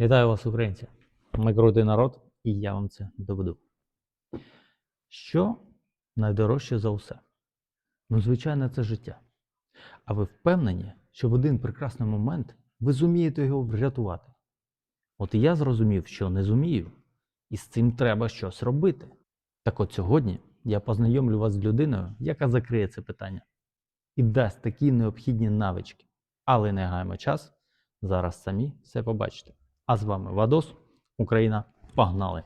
Вітаю вас, українці! Ми крутий народ, і я вам це доведу. Що найдорожче за усе? Ну, звичайно, це життя. А ви впевнені, що в один прекрасний момент ви зумієте його врятувати? От і я зрозумів, що не зумію, і з цим треба щось робити. Так от сьогодні я познайомлю вас з людиною, яка закриє це питання і дасть такі необхідні навички. Але не гаємо час, зараз самі все побачите. А з вами Вадос, Україна. Погнали!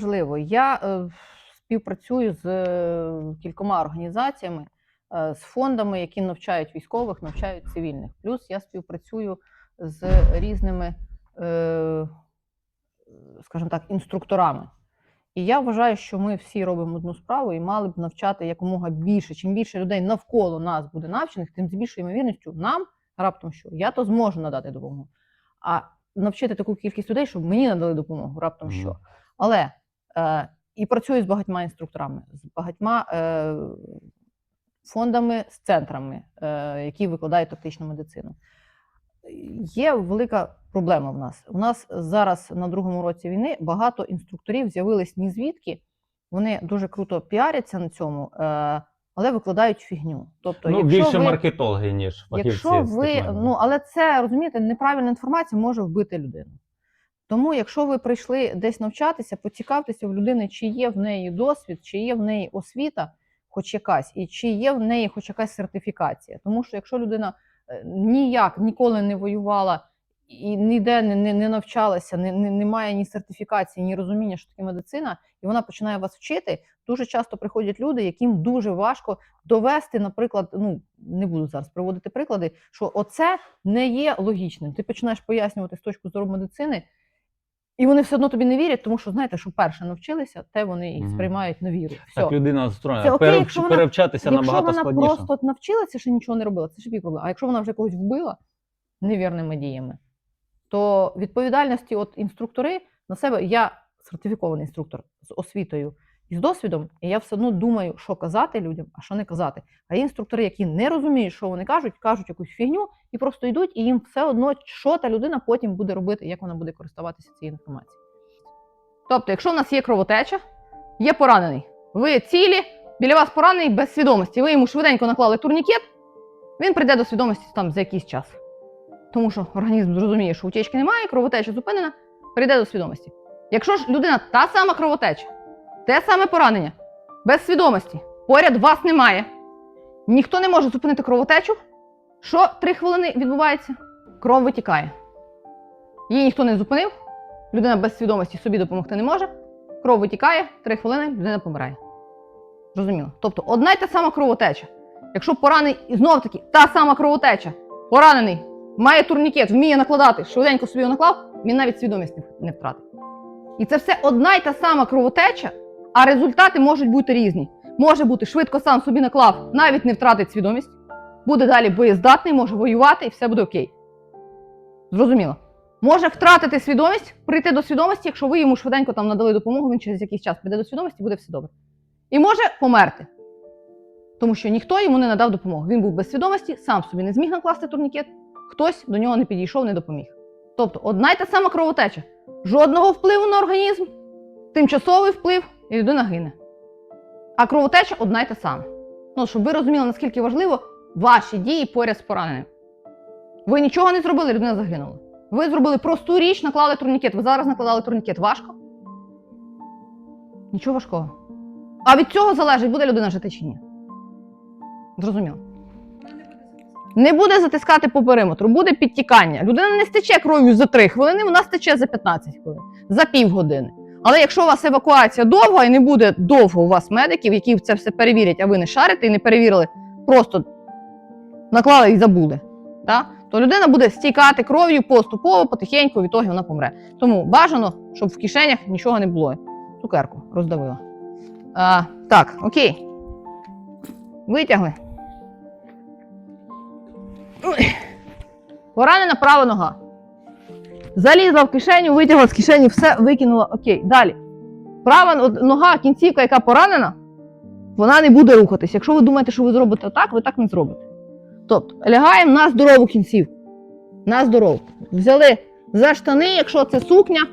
Важливо. Я е, співпрацюю з е, кількома організаціями, е, з фондами, які навчають військових, навчають цивільних. Плюс я співпрацюю з різними, скажімо так, інструкторами. І я вважаю, що ми всі робимо одну справу і мали б навчати якомога більше. Чим більше людей навколо нас буде навчених, тим з більшою ймовірністю нам раптом що я то зможу надати допомогу. А навчити таку кількість людей, щоб мені надали допомогу, раптом що. Але і працюю з багатьма інструкторами, з багатьма е, фондами, з центрами, е, які викладають тактичну медицину. Є велика проблема в нас. У нас зараз на другому році війни багато інструкторів з'явились ні звідки. Вони дуже круто піаряться на цьому, е, але викладають фігню. Тобто, ну, якщо більше ви... маркетологи, ніж фахівці. Якщо ви, ну але це розумієте, неправильна інформація може вбити людину. Тому, якщо ви прийшли десь навчатися, поцікавтеся в людини, чи є в неї досвід, чи є в неї освіта, хоч якась, і чи є в неї хоч якась сертифікація. Тому що якщо людина е, ніяк ніколи не воювала і ніде не, не, не навчалася, не, не, не має ні сертифікації, ні розуміння, що таке медицина, і вона починає вас вчити, дуже часто приходять люди, яким дуже важко довести, наприклад, ну не буду зараз приводити приклади, що оце не є логічним. Ти починаєш пояснювати з точки зору медицини, і вони все одно тобі не вірять, тому що знаєте, що перше навчилися, те вони і сприймають на віру. Все. Так людина настроєна. Це окей, Перевч- якщо вона- Перевчатися Якщо набагато вона складніше. просто от навчилася, ще нічого не робила, це ж бій проблема. А якщо вона вже когось вбила невірними діями, то відповідальності от інструктори на себе, я сертифікований інструктор з освітою з досвідом, і я все одно думаю, що казати людям, а що не казати. А є інструктори, які не розуміють, що вони кажуть, кажуть якусь фігню і просто йдуть, і їм все одно, що та людина потім буде робити, як вона буде користуватися цією інформацією. Тобто, якщо в нас є кровотеча, є поранений, ви цілі, біля вас поранений без свідомості, ви йому швиденько наклали турнікет, він прийде до свідомості там за якийсь час. Тому що організм зрозуміє, що утечки немає, кровотеча зупинена, прийде до свідомості. Якщо ж людина та сама кровотеча, те саме поранення, без свідомості, поряд вас немає, ніхто не може зупинити кровотечу. Що три хвилини відбувається? Кров витікає. Її ніхто не зупинив, людина без свідомості собі допомогти не може. Кров витікає, три хвилини, людина помирає. Зрозуміло. Тобто одна й та сама кровотеча. Якщо поранений, знов таки та сама кровотеча, поранений, має турнікет, вміє накладати, швиденько собі його наклав, він навіть свідомість не втратить. І це все одна й та сама кровотеча, а результати можуть бути різні. Може бути швидко сам собі наклав, навіть не втратить свідомість, буде далі боєздатний, може воювати і все буде окей. Зрозуміло. Може втратити свідомість, прийти до свідомості, якщо ви йому швиденько там надали допомогу, він через якийсь час прийде до свідомості, буде все добре. І може померти. Тому що ніхто йому не надав допомогу. Він був без свідомості, сам собі не зміг накласти турнікет, хтось до нього не підійшов, не допоміг. Тобто одна й та сама кровотеча. Жодного впливу на організм, тимчасовий вплив, і людина гине. А кровотеча одна й та сама. Ну, щоб ви розуміли, наскільки важливо ваші дії поряд з пораненим. Ви нічого не зробили, людина загинула. Ви зробили просту річ, наклали турнікет. Ви зараз накладали турнікет. Важко? Нічого важкого. А від цього залежить, буде людина жити чи ні. Зрозуміло. Не буде затискати по периметру, буде підтікання. Людина не стече кров'ю за 3 хвилини, вона стече за 15 хвилин, за півгодини. Але якщо у вас евакуація довга і не буде довго у вас медиків, які це все перевірять, а ви не шарите і не перевірили, просто наклали і забули, да? то людина буде стікати кров'ю поступово, потихеньку, в ітогі вона помре. Тому бажано, щоб в кишенях нічого не було. Цукерку роздавила. А, так, окей. Витягли. Поранена права нога. Залізла в кишеню, витягла з кишені, все викинула. Окей. Далі. Права нога, кінцівка, яка поранена, вона не буде рухатись. Якщо ви думаєте, що ви зробите так, ви так не зробите. Тобто, лягаємо на здорову кінцівку. На здорову. Взяли за штани, якщо це сукня,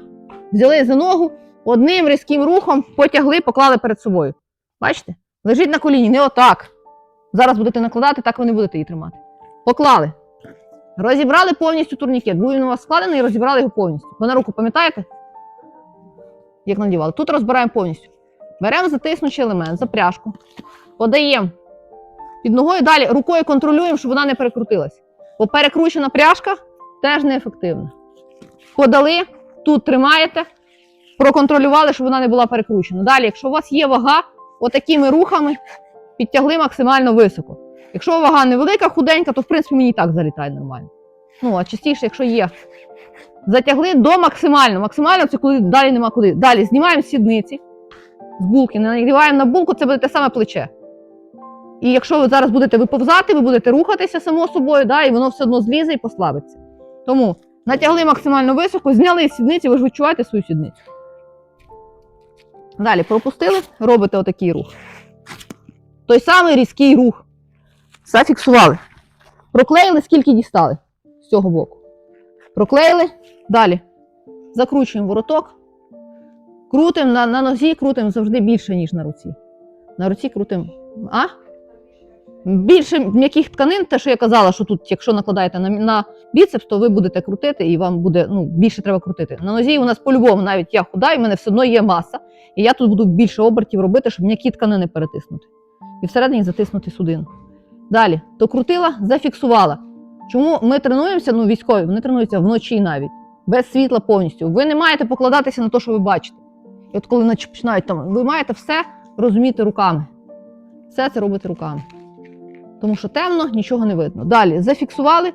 взяли за ногу, одним різким рухом потягли, поклали перед собою. Бачите? Лежить на коліні, не отак. Зараз будете накладати, так ви не будете її тримати. Поклали. Розібрали повністю турнікет. Був він у вас складений і розібрали його повністю. Ви на руку пам'ятаєте? Як надівали. Тут розбираємо повністю. Беремо затиснучий елемент, запряжку, подаємо під ногою далі рукою контролюємо, щоб вона не перекрутилась. Бо перекручена пряжка теж неефективна. Подали, тут тримаєте, проконтролювали, щоб вона не була перекручена. Далі, якщо у вас є вага, отакими рухами підтягли максимально високо. Якщо вага невелика, худенька, то в принципі мені і так залітає нормально. Ну, а частіше, якщо є. Затягли до максимально. Максимально це коли далі нема куди. Далі знімаємо сідниці з булки, не надіваємо на булку, це буде те саме плече. І якщо ви зараз будете виповзати, ви будете рухатися само собою, да, і воно все одно злізе і послабиться. Тому натягли максимально високо, зняли сідниці, ви ж відчуваєте свою сідницю. Далі пропустили, робите отакий рух. Той самий різкий рух. Зафіксували. Проклеїли, скільки дістали з цього боку. Проклеїли. Далі. Закручуємо вороток. Крутимо на, на нозі, крутимо завжди більше, ніж на руці. На руці крутимо. А? Більше м'яких тканин, те, що я казала, що тут, якщо накладаєте на, на біцепс, то ви будете крутити, і вам буде ну, більше треба крутити. На нозі у нас по-любому, навіть я худа, і в мене все одно є маса. І я тут буду більше обертів робити, щоб м'які тканини перетиснути. І всередині затиснути судину. Далі докрутила, зафіксувала. Чому ми тренуємося? Ну, військові, вони тренуються вночі навіть, без світла повністю. Ви не маєте покладатися на те, що ви бачите. І от коли починають там, ви маєте все розуміти руками. Все це робите руками. Тому що темно, нічого не видно. Далі зафіксували.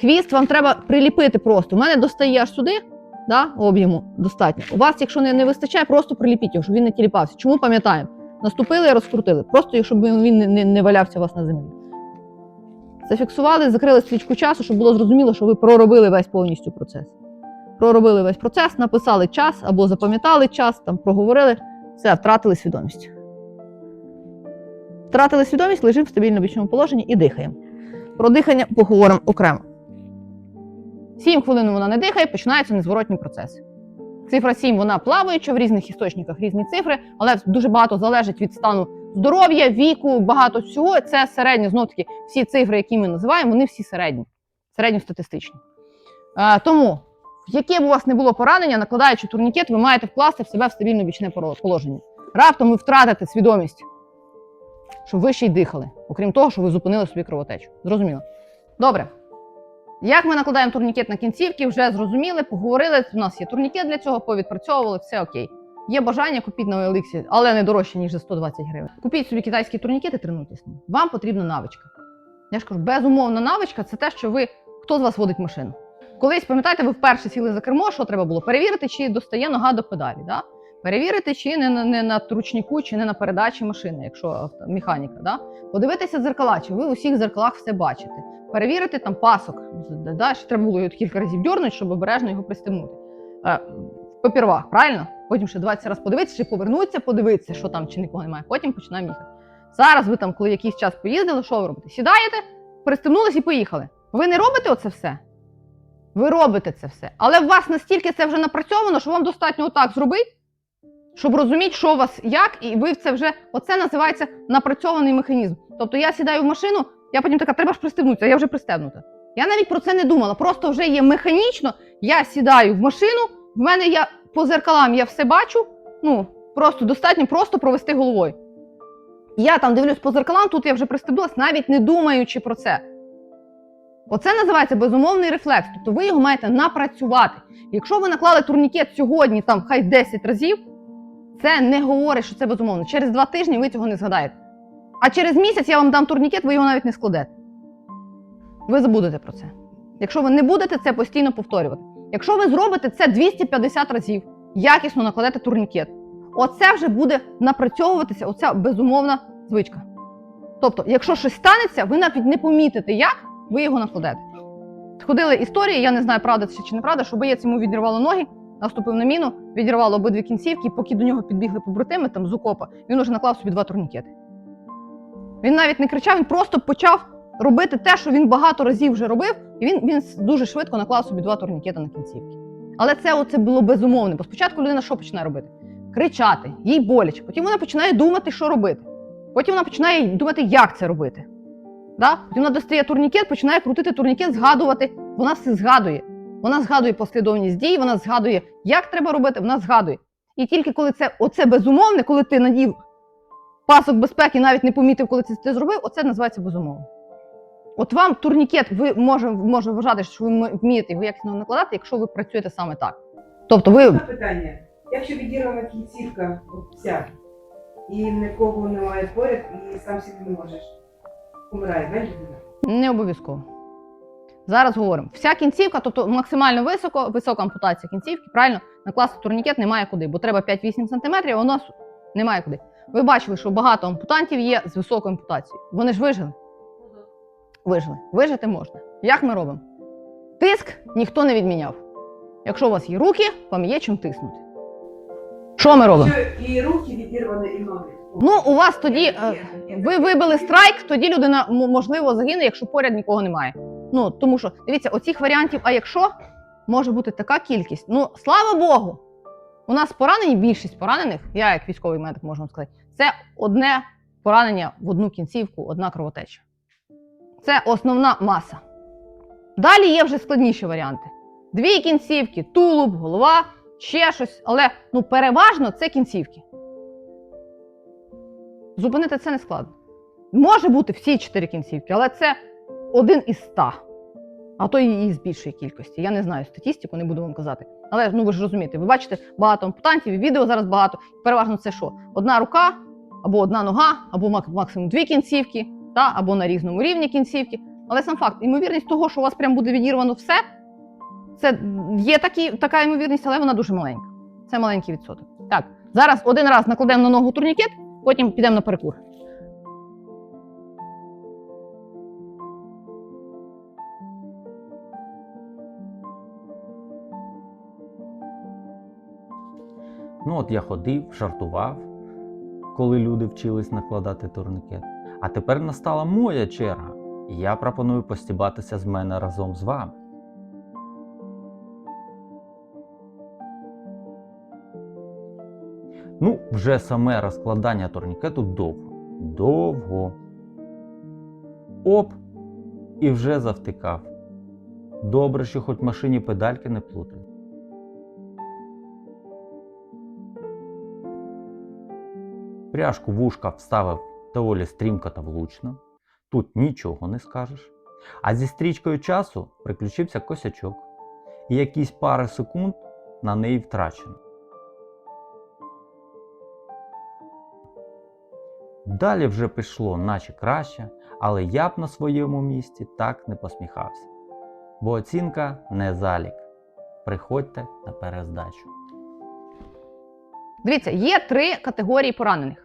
Хвіст вам треба приліпити просто. У мене достає аж сюди, да, об'єму достатньо. У вас, якщо не, не вистачає, просто приліпіть його, щоб він не тіліпався. Чому пам'ятаємо? Наступили і розкрутили. Просто щоб він не, не, не валявся у вас на землі. Зафіксували, закрили стрічку часу, щоб було зрозуміло, що ви проробили весь повністю процес. Проробили весь процес, написали час або запам'ятали час, там проговорили, все, втратили свідомість. Втратили свідомість, лежимо в стабільному бічному положенні і дихаємо. Про дихання поговоримо окремо. Сім хвилин вона не дихає, починається незворотній процес. Цифра 7 вона плаваюча в різних істочниках різні цифри, але дуже багато залежить від стану здоров'я, віку, багато всього. Це середньо, знов таки, всі цифри, які ми називаємо, вони всі середні, середньостатистичні. Е, тому, яке б у вас не було поранення, накладаючи турнікет, ви маєте вкласти в себе в стабільне бічне положення. Раптом ви втратите свідомість, щоб ви ще й дихали, окрім того, що ви зупинили собі кровотечу. Зрозуміло? Добре. Як ми накладаємо турнікет на кінцівки, вже зрозуміли, поговорили. У нас є турнікет для цього, повідпрацьовували, все окей. Є бажання, купіть на OLX, але не дорожче, ніж за 120 гривень. Купіть собі китайський турнікет і тренуйтесь ним. Вам потрібна навичка. Я ж кажу, безумовна навичка це те, що ви. Хто з вас водить машину? Колись, пам'ятаєте, ви вперше сіли за кермо, що треба було? Перевірити, чи достає нога до педалі. Да? Перевірити, чи не, на- не на ручнику, чи не на передачі машини, якщо авто- механіка. Да? Подивитися дзеркала, чи ви у всіх дзеркалах все бачите. Перевірити там пасок. Да? Ще треба було його кілька разів дьорнути, щоб обережно його пристебнути. Попервах, правильно? Потім ще 20 разів подивитися, чи повернутися, подивитися, що там чи нікого немає. Потім починаємо їхати. Зараз ви там, коли якийсь час поїздили, що ви робите? Сідаєте, пристебнулись і поїхали. Ви не робите оце все? Ви робите це все. Але у вас настільки це вже напрацьовано, що вам достатньо отак зробити, щоб розуміти, що у вас як, і ви це вже оце називається напрацьований механізм. Тобто я сідаю в машину, я потім така, треба ж пристебнутися, я вже пристебнута. Я навіть про це не думала. Просто вже є механічно. Я сідаю в машину, в мене я по зеркалам я все бачу. Ну просто достатньо просто провести головою. Я там дивлюсь по зеркалам, тут я вже пристебнулась, навіть не думаючи про це. Оце називається безумовний рефлекс. Тобто ви його маєте напрацювати. Якщо ви наклали турнікет сьогодні, там хай 10 разів, це не говорить, що це безумовно. Через два тижні ви цього не згадаєте. А через місяць я вам дам турнікет, ви його навіть не складете. Ви забудете про це. Якщо ви не будете це постійно повторювати. Якщо ви зробите це 250 разів, якісно накладете турнікет, оце вже буде напрацьовуватися, оця безумовна звичка. Тобто, якщо щось станеться, ви навіть не помітите, як ви його накладете. Ходили історії, я не знаю, правда це чи неправда, що боєць йому відірвало ноги, наступив на міну, відірвало обидві кінцівки, і поки до нього підбігли побратими там з окопа, він уже наклав собі два турнікети. Він навіть не кричав, він просто почав робити те, що він багато разів вже робив, і він, він дуже швидко наклав собі два турнікети на кінцівки. Але це оце було безумовне. Бо спочатку людина що починає робити? Кричати, їй боляче. Потім вона починає думати, що робити. Потім вона починає думати, як це робити. Да? Потім вона достає турнікет, починає крутити турнікет, згадувати. Вона все згадує. Вона згадує послідовність дій, вона згадує, як треба робити, вона згадує. І тільки коли це оце безумовне, коли ти надів пасок безпеки, навіть не помітив, коли це ти зробив, оце називається безумовно. От вам турнікет, ви може, може вважати, що ви вмієте його якісно накладати, якщо ви працюєте саме так. Тобто ви питання. Якщо відірвана кінцівка, ця, і нікого немає поряд, і сам собі не можеш, помирає, да, людина? Не обов'язково. Зараз говоримо. Вся кінцівка, тобто максимально високо, висока ампутація кінцівки, правильно, накласти турнікет немає куди, бо треба 5-8 см, а у нас немає куди. Ви бачили, що багато ампутантів є з високою ампутацією. Вони ж вижили. Вижили. Вижити можна. Як ми робимо? Тиск ніхто не відміняв. Якщо у вас є руки, вам є чим тиснути. Що ми робимо? І руки відірвані, і ноги. Ну, у вас тоді е, ви вибили страйк, тоді людина можливо загине, якщо поряд нікого немає. Ну тому що дивіться, оцих варіантів, а якщо може бути така кількість. Ну слава Богу, у нас поранені, більшість поранених, я як військовий медик можу вам сказати, це одне поранення в одну кінцівку, одна кровотеча. Це основна маса. Далі є вже складніші варіанти: дві кінцівки, тулуб, голова, ще щось, але ну переважно це кінцівки. Зупинити це не складно. Може бути всі чотири кінцівки, але це один із ста, а то і із більшої кількості. Я не знаю статистику, не буду вам казати. Але ну ви ж розумієте, ви бачите багато ампутантів, і відео зараз багато. Переважно це що? Одна рука, або одна нога, або максимум дві кінцівки, та, або на різному рівні кінцівки. Але сам факт, ймовірність того, що у вас прям буде відірвано все, це є такі, така ймовірність, але вона дуже маленька. Це маленький відсоток. Так, зараз один раз накладемо на ногу турнікет, потім підемо на перекур. Ну, от я ходив, жартував, коли люди вчились накладати турнікет. А тепер настала моя черга, і я пропоную постібатися з мене разом з вами. Ну, вже саме розкладання турнікету довго. Довго. Оп! І вже завтикав. Добре, що хоч машині педальки не плутаю. Пряжку вушка вставив доволі стрімко та влучно. Тут нічого не скажеш. А зі стрічкою часу приключився косячок. І якісь пари секунд на неї втрачено. Далі вже пішло наче краще, але я б на своєму місці так не посміхався. Бо оцінка не залік. Приходьте на перездачу. Дивіться, є три категорії поранених.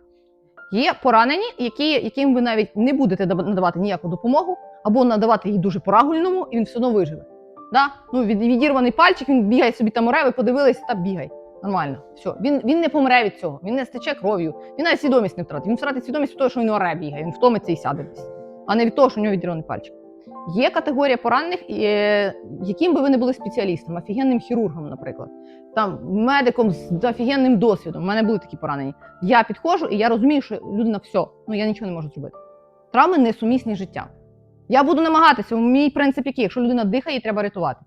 Є поранені, які, яким ви навіть не будете надавати ніяку допомогу, або надавати її дуже порагульному, і він все одно виживе. Да? Ну, від, відірваний пальчик, він бігає собі там море, ви подивилися та бігай. Нормально. Все. Він, він не помре від цього, він не стече кров'ю, він навіть свідомість не втратить. Він втратить свідомість від того, що він оре бігає, він втомиться і сяде десь, а не від того, що у нього відірваний пальчик. Є категорія поранених, е, яким би ви не були спеціалістом, офігенним хірургом, наприклад там медиком з офігенним досвідом. У мене були такі поранені. Я підходжу і я розумію, що людина все, ну я нічого не можу зробити. Травми несумісні з життям. Я буду намагатися. Мій принцип який, якщо людина дихає, її треба рятувати.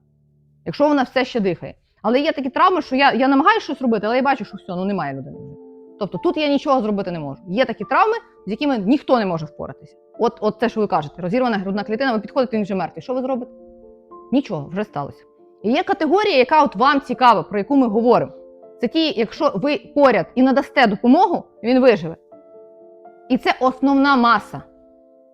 Якщо вона все ще дихає. Але є такі травми, що я, я намагаюся щось робити, але я бачу, що все, ну немає людини. Тобто тут я нічого зробити не можу. Є такі травми, з якими ніхто не може впоратися. От, от те, що ви кажете, розірвана грудна клітина, ви підходите, він вже мертвий. Що ви зробите? Нічого, вже сталося. І є категорія, яка от вам цікава, про яку ми говоримо. Це ті, якщо ви поряд і надасте допомогу, він виживе. І це основна маса.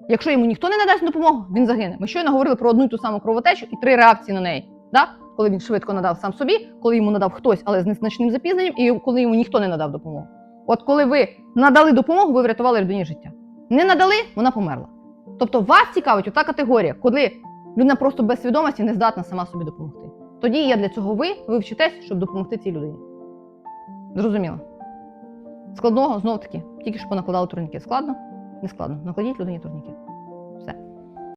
Якщо йому ніхто не надасть допомогу, він загине. Ми щойно говорили про одну і ту саму кровотечу і три реакції на неї. Да? Коли він швидко надав сам собі, коли йому надав хтось, але з незначним запізненням, і коли йому ніхто не надав допомогу. От коли ви надали допомогу, ви врятували людині життя. Не надали, вона померла. Тобто вас цікавить ота категорія, коли людина просто без свідомості не здатна сама собі допомогти. Тоді є для цього ви, ви вчитесь, щоб допомогти цій людині. Зрозуміло. Складного знов таки, тільки що понакладали турніки. Складно? Не складно. Накладіть людині турніки.